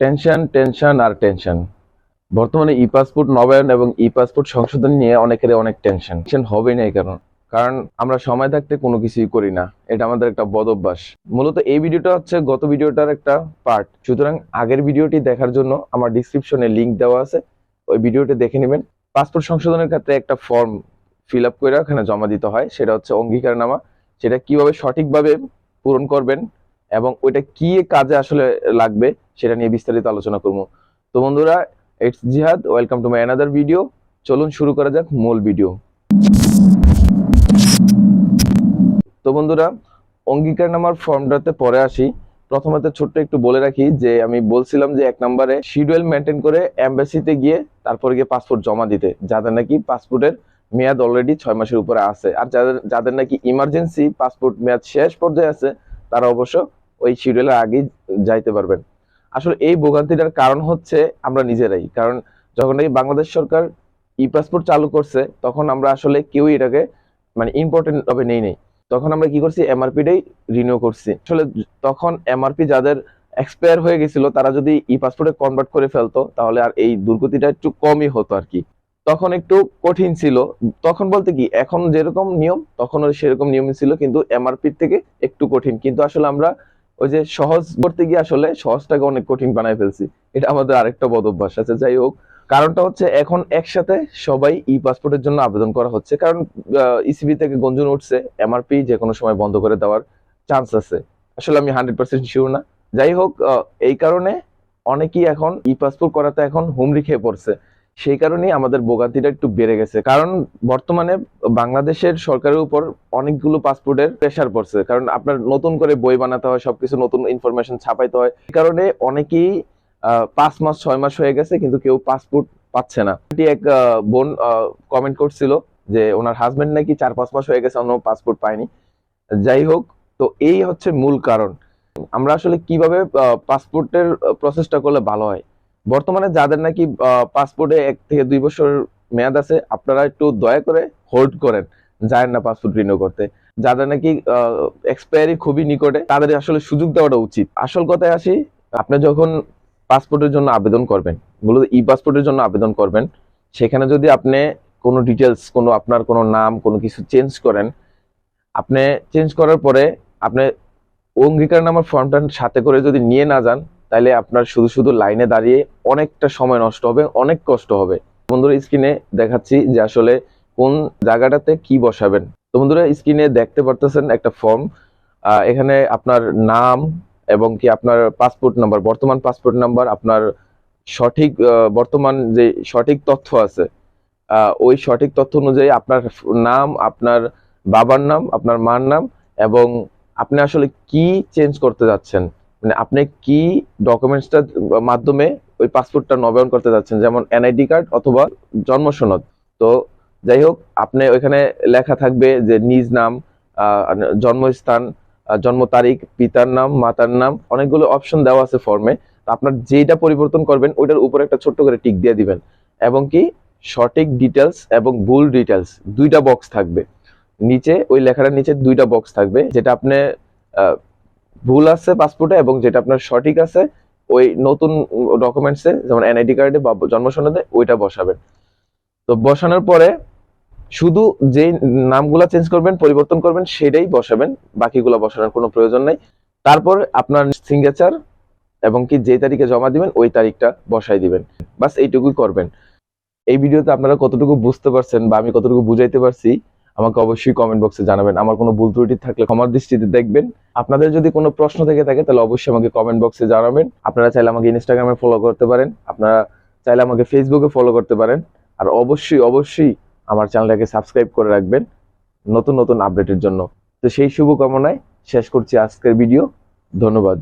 Tension tension আর tension বর্তমানে ই passport নবায়ন এবং ই পাসপোর্ট সংশোধন নিয়ে অনেকের অনেক টেনশন টেনশন হবেই না এই কারণ। কারণ আমরা সময় থাকতে কোনো কিছুই করি না। এটা আমাদের একটা বদ অভ্যাস। মূলত এই ভিডিওটা হচ্ছে গত ভিডিওটার একটা পার্ট সুতরাং আগের ভিডিওটি দেখার জন্য আমার ডিসক্রিপশনে লিংক দেওয়া আছে। ওই ভিডিওটি দেখে নেবেন। পাসপোর্ট সংশোধনের ক্ষেত্রে একটা ফর্ম ফিল আপ করে ওখানে জমা দিতে হয়। সেটা হচ্ছে অঙ্গীকারনামা। সেটা কীভাবে সঠিকভাবে পূরণ করবেন এবং ওইটা কি কাজে আসলে লাগবে সেটা নিয়ে বিস্তারিত আলোচনা করব। তো বন্ধুরা it's Jihad welcome to my another video চলুন শুরু করা যাক মূল ভিডিও তো বন্ধুরা অঙ্গীকারনামার ফর্মটাতে পরে আসি। প্রথমত ছোট্ট একটু বলে রাখি যে, আমি বলছিলাম যে এক নম্বরে শিডিউল মেনটেন করে এম্বাসিতে গিয়ে তারপরে গিয়ে পাসপোর্ট জমা দিতে। যাদের নাকি পাসপোর্টের মেয়াদ অলরেডি ছয় মাসের উপরে আছে। আর যাদের যাদের নাকি ইমার্জেন্সি পাসপোর্ট মেয়াদ শেষ পর্যায়ে আছে, তারা অবশ্য ওই শিডিউলের আগেই যাইতে পারবেন। আসলে এই ভোগান্তিটার কারণ হচ্ছে আমরা নিজেরাই। কারণ যখন নাকি বাংলাদেশ সরকার ই পাসপোর্ট চালু করছে, তখন আমরা আসলে কেউই এটাকে মানে ইম্পর্টেন্ট ভাবে নেই নেই। তখন আমরা কি করছি? এমআরপিটাই রিনিউ করছি। আসলে তখন এমআরপি যাদের এক্সপায়ার হয়ে গেছিল, তারা যদি ই পাসপোর্টে কনভার্ট করে ফেলতো, তাহলে আর এই দুর্গতিটা একটু কমই হতো আর কি। তখন একটু কঠিন ছিল। তখন বলতে কি? এখন যেরকম নিয়ম তখন সেরকম নিয়মই ছিল, কিন্তু এমআরপি থেকে একটু কঠিন। কিন্তু আসলে আমরা ওই যে সহজ করতে গিয়ে আসলে সহজটাকে অনেক কঠিন বানায় ফেলছি। এটা আমাদের আরেকটা বদ অভ্যাস আছে, যাই হোক। কারণটা হচ্ছে এখন একসাথে সবাই ই পাসপোর্টের জন্য আবেদন করা হচ্ছে। কারণ ইসিবি থেকে গঞ্জন উঠছে এমআরপি যে কোনো সময় বন্ধ করে দেওয়ার চান্স আছে। আসলে আমি হান্ড্রেড পার্সেন্ট শিওর না। যাই হোক এই কারণে অনেকেই এখন ই পাসপোর্ট করাতে এখন হুমড়ি খেয়ে পড়ছে। সেই কারণেই আমাদের ভোগান্তিটা একটু বেড়ে গেছে। কারণ বর্তমানে বাংলাদেশের সরকারের উপর অনেকগুলো পাসপোর্টের প্রেশার পড়ছে। কারণ আপনার নতুন করে বই বানাতে হয়, সবকিছু নতুন ইনফরমেশন ছাপাইতে হয়। এই কারণে অনেকেই পাঁচ মাস, ছয় মাস হয়ে গেছে, কিন্তু কেউ পাসপোর্ট পাচ্ছে না। এটি এক বোন কমেন্ট করছিল যে ওনার হাজবেন্ড নাকি চার, পাঁচ মাস হয়ে গেছে, অন্য পাসপোর্ট পায়নি। যাই হোক, তো এই হচ্ছে মূল কারণ। আমরা আসলে কীভাবে পাসপোর্টের প্রসেসটা করলে ভালো হয়? বর্তমানে যাদের নাকি পাসপোর্টে এক থেকে দুই বছর মেয়াদ আছে, আপনারা একটু দয়া করে হোল্ড করেন যায় না পাসপোর্ট রিনিউ করতে। যাদের নাকি এক্সপায়ারি খুবই নিকটে, তাদের আসলে সুযোগ দেওয়াটা উচিত। আসল কথায় আসি, আপনি যখন পাসপোর্টের জন্য আবেদন করবেন, মূলত ই পাসপোর্টের জন্য আবেদন করবেন, সেখানে যদি আপনি কোনো ডিটেলস কোনো আপনার কোনো নাম, কোনো কিছু চেঞ্জ করেন, আপনি চেঞ্জ করার পরে আপনি অঙ্গীকারনামার ফর্মটা সাথে করে যদি নিয়ে না যান তাহলে আপনার শুধু শুধু লাইনে দাঁড়িয়ে অনেকটা সময় নষ্ট হবে, অনেক কষ্ট হবে। বন্ধুরা স্ক্রিনে দেখাচ্ছি যে আসলে কোন জায়গাটাতে কি বসাবেন। তো বন্ধুরা স্ক্রিনে দেখতে পারতেছেন একটা ফর্ম এখানে আপনার নাম এবং কি আপনার পাসপোর্ট নাম্বার বর্তমান পাসপোর্ট নাম্বার আপনার সঠিক বর্তমান যে সঠিক তথ্য আছে ওই সঠিক তথ্য অনুযায়ী আপনার নাম, আপনার বাবার নাম, আপনার মার নাম এবং আপনি আসলে কি চেঞ্জ করতে যাচ্ছেন। মানে আপনি কি ডকুমেন্টসটার মাধ্যমে ওই পাসপোর্টটা নবায়ন করতে যাচ্ছেন? যেমন এনআইডি কার্ড অথবা জন্ম সনদ। তো যাই হোক, আপনি ওইখানে লেখা থাকবে যে নিজ নাম জন্মস্থান জন্ম তারিখ, পিতার নাম, মাতার নাম, অনেকগুলো অপশন দেওয়া আছে ফর্মে আপনার যেটা পরিবর্তন করবেন, ওইটার উপরে একটা ছোট্ট করে টিক দিয়ে দিবেন। এবং কি? সঠিক ডিটেলস এবং ভুল ডিটেলস দুইটা বক্স থাকবে। নিচে, ওই লেখাটার নিচে দুইটা বক্স থাকবে, যেটা আপনি ভুল আছে পাসপোর্টে এবং যেটা আপনার সঠিক আছে, ওই নতুন ডকুমেন্টসে যেমন এনআইডি কার্ডে বা জন্ম সনদে, ওইটা বসাবেন। তো বসানোর পরে শুধু যেই নামগুলা চেঞ্জ করবেন, পরিবর্তন করবেন, সেটাই বসাবেন। বাকিগুলো বসানোর কোনো প্রয়োজন নাই। তারপর আপনার সিগনেচার এবং কি যে তারিখে জমা দিবেন, ওই তারিখটা বসাই দিবেন। বাস এইটুকুই করবেন। এই ভিডিওতে আপনারা কতটুকু বুঝতে পারছেন বা আমি কতটুকু বুঝাইতে পারছি আমাকে অবশ্যই কমেন্ট বক্সে জানাবেন। আমার কোনো ভুল ত্রুটি থাকলে ক্ষমার দৃষ্টিতে দেখবেন। আপনাদের যদি কোনো প্রশ্ন থেকে থাকে, তাহলে অবশ্যই আমাকে কমেন্ট বক্সে জানাবেন। আপনারা চাইলে আমাকে ইনস্টাগ্রামে ফলো করতে পারেন। আপনারা চাইলে আমাকে ফেসবুকে ফলো করতে পারেন। আর অবশ্যই অবশ্যই আমার চ্যানেলটাকে সাবস্ক্রাইব করে রাখবেন নতুন নতুন আপডেটের জন্য। তো সেই শুভকামনায় শেষ করছি আজকের ভিডিও ধন্যবাদ।